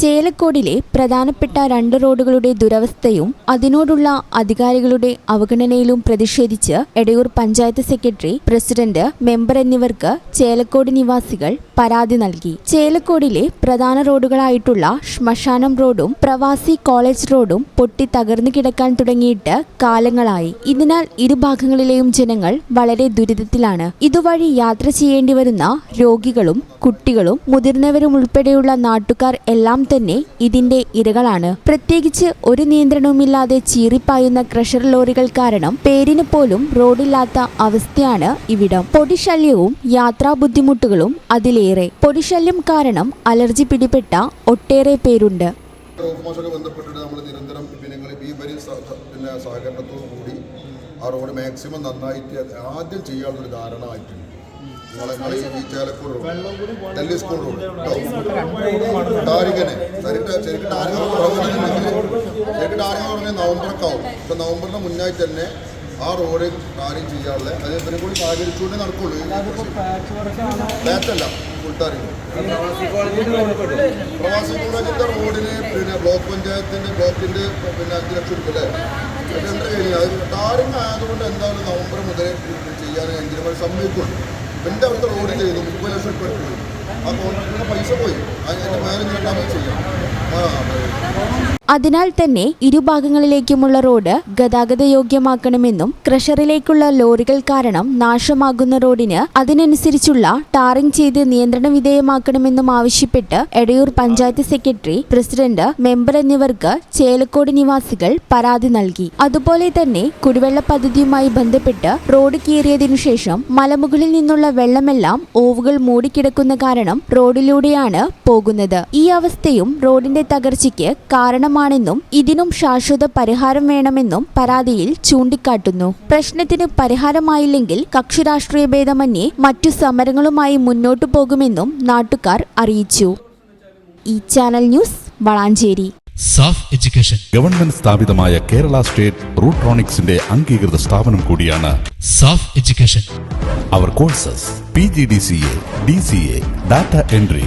ചേലക്കോടിലെ പ്രധാനപ്പെട്ട രണ്ട് റോഡുകളുടെ ദുരവസ്ഥയും അതിനോടുള്ള അധികാരികളുടെ അവഗണനയിലും പ്രതിഷേധിച്ച് Edayur panchayat secretary president member എന്നിവർക്ക് ചേലക്കോട് നിവാസികൾ പരാതി നൽകി. ചേലക്കോടിലെ പ്രധാന റോഡുകളായിട്ടുള്ള ശ്മശാനം റോഡും പ്രവാസി കോളേജ് റോഡും പൊട്ടി തകർന്നു കിടക്കാൻ തുടങ്ങിയിട്ട് കാലങ്ങളായി. ഇതിനാൽ ഇരുഭാഗങ്ങളിലെയും ജനങ്ങൾ വളരെ ദുരിതത്തിലാണ്. ഇതുവഴി യാത്ര ചെയ്യേണ്ടി വരുന്ന രോഗികളും കുട്ടികളും മുതിർന്നവരും ഉൾപ്പെടെയുള്ള നാട്ടുകാർ എല്ലാം തന്നെ ഇതിന്റെ ഇരകളാണ്. പ്രത്യേകിച്ച് ഒരു നിയന്ത്രണവുമില്ലാതെ ചീറിപ്പായുന്ന ക്രഷർ ലോറികൾ കാരണം പേരിന് പോലും റോഡില്ലാത്ത അവസ്ഥയാണ് ഇവിടം. പൊടിശല്യവും യാത്രാ ബുദ്ധിമുട്ടുകളും അതിലേറെ. പൊടിശല്യം കാരണം അലർജി പിടിപെട്ട ഒട്ടേറെ പേരുണ്ട്. ആ റോഡ് മാക്സിമം നന്നായിട്ട് ആദ്യം ചെയ്യാനുള്ളൊരു ധാരണ ആയിട്ടുണ്ട്. നിങ്ങളെ നിങ്ങൾ ഈ Chelakkur road Delhi school road കേട്ടോ? ടാരികനെ ശരിക്കും ടാരിക ശരിക്കും ടാരിക തുടങ്ങിയ നവംബറൊക്കെ ആവും ഇപ്പം നവംബറിന് മുന്നായിട്ട് തന്നെ ആ റോഡ് കാര്യം ചെയ്യാനുള്ള അത് ഇവരെ കൂടി സഹകരിച്ചുകൊണ്ടേ നടക്കുള്ളൂ. ബാറ്റല്ല ഫുൾ ടാറിങ് പ്രവാസി കോളേജിന്റെ റോഡിന് പിന്നെ ബ്ലോക്ക് പഞ്ചായത്തിന്റെ ബ്ലോക്കിന്റെ പിന്നെ അഞ്ച് ലക്ഷം രൂപ അല്ലേ? അത് എന്താ കഴിഞ്ഞാൽ ടാറിങ് ആയതുകൊണ്ട് എന്തായാലും നവംബർ മുതൽ ചെയ്യാൻ എഞ്ചിനീയർമാർ സമ്മതിക്കുള്ളൂ. എന്റെ അവിടുത്തെ റോഡ് ചെയ്തു മുപ്പത് ലക്ഷം രൂപ എടുത്തു. ആ കോൺട്രാക്ടറിന്റെ പൈസ പോയി. അതിന്റെ മേലെ രണ്ടാമത് ചെയ്യാം. ആ അതിനാൽ തന്നെ ഇരുഭാഗങ്ങളിലേക്കുമുള്ള റോഡ് ഗതാഗത യോഗ്യമാക്കണമെന്നും ക്രഷറിലേക്കുള്ള ലോറികൾ കാരണം നാശമാകുന്ന റോഡിന് അതിനനുസരിച്ചുള്ള ടാറിംഗ് ചെയ്ത് നിയന്ത്രണ വിധേയമാക്കണമെന്നും ആവശ്യപ്പെട്ട് Edayur panchayat secretary president member എന്നിവർക്ക് ചേലക്കോട് നിവാസികൾ പരാതി നൽകി. അതുപോലെ തന്നെ കുടിവെള്ള പദ്ധതിയുമായി ബന്ധപ്പെട്ട് റോഡ് കീറിയതിനു ശേഷം മലമുകളിൽ നിന്നുള്ള വെള്ളമെല്ലാം ഓവുകൾ മൂടിക്കിടക്കുന്ന കാരണം റോഡിലൂടെയാണ് പോകുന്നത്. ഈ അവസ്ഥയും റോഡിന്റെ തകർച്ചയ്ക്ക് കാരണമാണെന്നും ഇതിനും ശാശ്വത പരിഹാരം വേണമെന്നും പരാതിയിൽ ചൂണ്ടിക്കാട്ടുന്നു. പ്രശ്നത്തിന് പരിഹാരമായില്ലെങ്കിൽ കക്ഷി രാഷ്ട്രീയ ഭേദമന്യേ മറ്റു സമരങ്ങളുമായി മുന്നോട്ടു പോകുമെന്നും നാട്ടുകാർ അറിയിച്ചു. ഈ channel news Valanchery. SAF education. Government സ്ഥാപിതമായ കേരള സ്റ്റേറ്റ് റൂട്രോണിക്സിന്റെ അംഗീകൃത സ്ഥാപനം കൂടിയാണ് SAF education. Our courses P G D C A D C A data entry